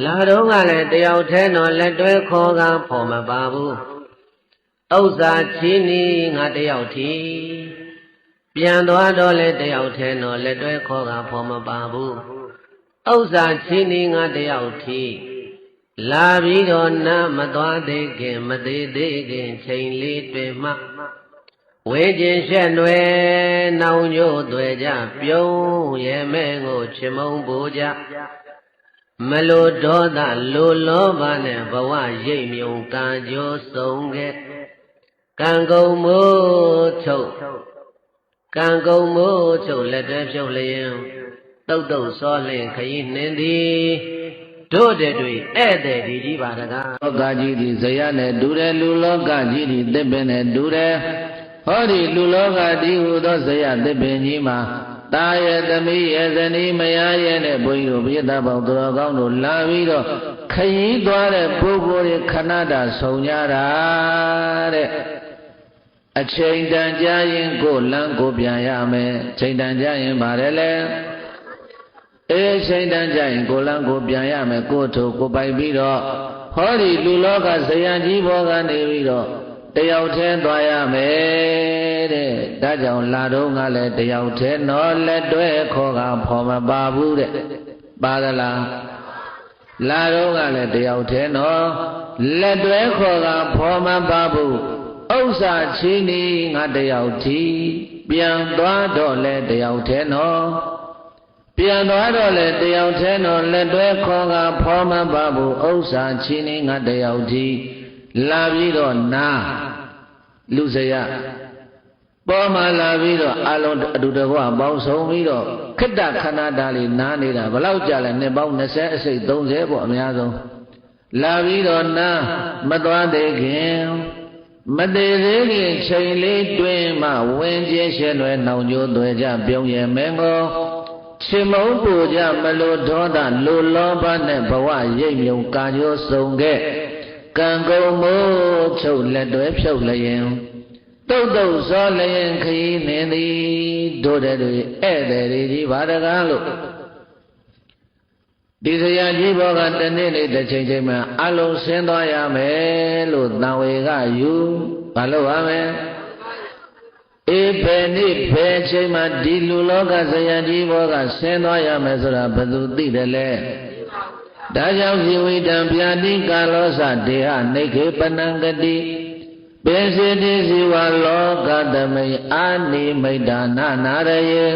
လာတော့ကလည်းတယောက်တည်းတော့လက်တွဲခေါ်ကဖော်မပါဘူးဥစ္စာချင်းနီငါတယောက်ထီပြန်သွားတော့လေတယောက်တည်းတော့လက်တွဲခေါ်ကဖော်မပါဘူးဥစ္စာချင်းနီငါတယောက်ထီလာပြီးတော့နာမသွားသေးခင်မသေးသေးခင်ချိန်လေးတွင်မှဝေကျင်ရှက်နွယ်နောင်ညို့သွဲကြပြုံးရဲ့မဲ့ကိုချမုံပူကြ မလိုဒေါသလိုလောဘနဲ့ဘဝရိပ်မြုံကံကြိုးဆုံးခဲ့ကံကုန်မိုးထုတ်ကံကုန်မိုးထုတ်လက်တွဲဖြုတ်လျင်တုတ်တုတ်စောလင်ခရီးနှင်းသည်တို့တဲ့တွေဧည့်သည်ဒီကြီးပါတကားလောကကြီးဒီဇယနဲ့တူတယ်လူလောကကြီးဒီသစ်ပင်နဲ့တူတယ်ဟောဒီလူလောကဒီဟူသောဇယသစ်ပင်ကြီးမှာ တာရဲ့သမီးရဲ့ဇနီးမယားရဲ့နဲ့ဘုန်းကြီးတို့ပြိတ္တပေါင်းသူတော်ကောင်းတို့လာပြီးတော့ခရီးသွားတဲ့ပုဂ္ဂိုလ်တွေခဏတာဆုံကြတာတဲ့အချိန်တန်ကြာရင်ကိုယ်လမ်းကိုပြန်ရမယ်ချိန်တန်ကြာရင်ဗါတယ်လေအေးချိန်တန်ကြာရင်ကိုယ်လမ်းကိုပြန်ရမယ်ကိုယ်ထိုကိုယ်ပိုက်ပြီးတော့ဟောဒီလူလောကဇယံကြီးဘောကနေပြီးတော့ တယောက်တည်းသွားရမယ်တဲ့ဒါကြောင့်လာတော့ကလည်းတယောက်တည်းတော့လက်တွဲခေါ်ကဖော်မပါဘူးတဲ့ပါသလားလာတော့ကလည်းတယောက်တည်းတော့လက်တွဲခေါ်ကဖော်မပါဘူးဥစ္စာချင်းဤငါတယောက်တီပြန်သွားတော့လဲတယောက်တည်းတော့ပြန်သွားတော့လဲတယောက်တည်းတော့လက်တွဲခေါ်ကဖော်မပါဘူးဥစ္စာချင်းဤငါတယောက်တီ လာပြီးတော့နာလူစရပေါ်မှာလာပြီးတော့အလုံးအတူတကွပေါင်းဆုံးပြီးတော့ခိတ္တခန္ဓာတားလေးနားနေတာဘလောက်ကြာလဲနှစ်ပေါင်း20အစိတ်30ပေါ့အများဆုံးလာပြီးတော့နားမသွားသေးခင်မသေးသေးခင်ချိန်လေးတွင်မှဝင်ကျင်းရှဲလွယ်နှောင်ကြိုးသွဲကြပြုံးရမင်းကိုချင်မုန်းပူကြမလိုဒေါသလိုလောဘနဲ့ဘဝရိပ်မြုံကာကြိုးစုံခဲ့ ကံကုန်မိုးချုပ်လက်တွဲဖြုတ်လျင်တုတ်တုတ်စောလျင်ခရီးနေသည်တို့တဲ့တွေဧည့်သည်တွေကြီးဘာတကားလို့ဒီစရာကြီးဘောကတနေ့နေ့တစ်ချိန်ချိန်မှာအလုံးဆင်းသွားရမယ်လို့တန်ဝေကယူဘာလို့ရမလဲအေးဘယ်နေ့ဘယ်ချိန်မှာဒီလူလောကစရာကြီးဘောကဆင်းသွားရမယ်ဆိုတာဘယ်သူသိတယ်လဲ ဒါကြောင့်ဇီဝိတံဗျာတိကာလောစဒေဟနေခေပနံကတိပေစေတိဇီဝလောကသမိအာနိမိတ်ဒါနနာရယေ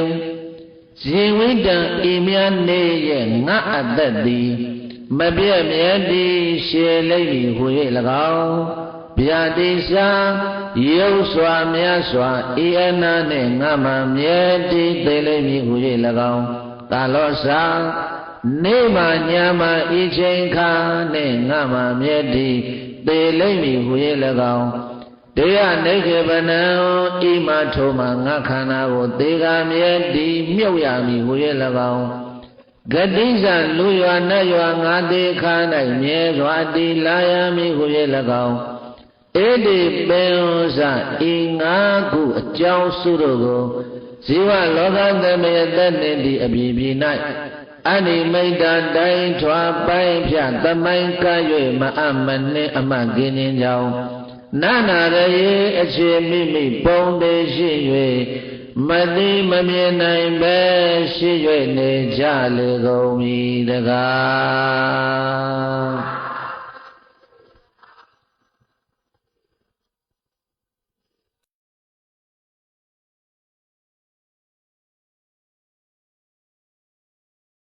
ဇီဝိတံဤမြတ်နေရဲ့ငါအသက်သည်မပြည့်မြဲတည်ရှည်လိမ့်မည်ဟူ၍၎င်းဗျာတိစာရုပ်စွာမြတ်စွာဤအနာနှင့်ငါမှမြဲတည်သိလိမ့်မည်ဟူ၍၎င်းကာလောစာ နေမှညာမှဤချိန်ခါနှင့်ငါမှမြဲတည်သိလိမ့်မည်ဟူ၍၎င်းတရားနေခေပနံဤမထုံမှာငါခန္ဓာကိုသေကမြဲတည်မြုပ်ရမည်ဟူ၍၎င်းဂတိဇံလူရွာနတ်ရွာငါသေးခါ၌မြဲစွာတည်လာရမည်ဟူ၍၎င်းဧတိပင်ဥစဤငါခုအကြောင်းစုတို့ကိုဇီဝလောကသမယသက်နှင့်ဒီအပြည်ပြည်၌ အနိမိတ်တတိုင်းထွာပိုင်းဖြသမိုင်းက၍မအမနှင့်အမှတ်ကင်းခြင်းကြောင့်နာနာရေအခြေမိမိပုံသေးရှိ၍မသိမမြင်နိုင်ပဲရှိ၍နေကြလေကုန်မည်တကား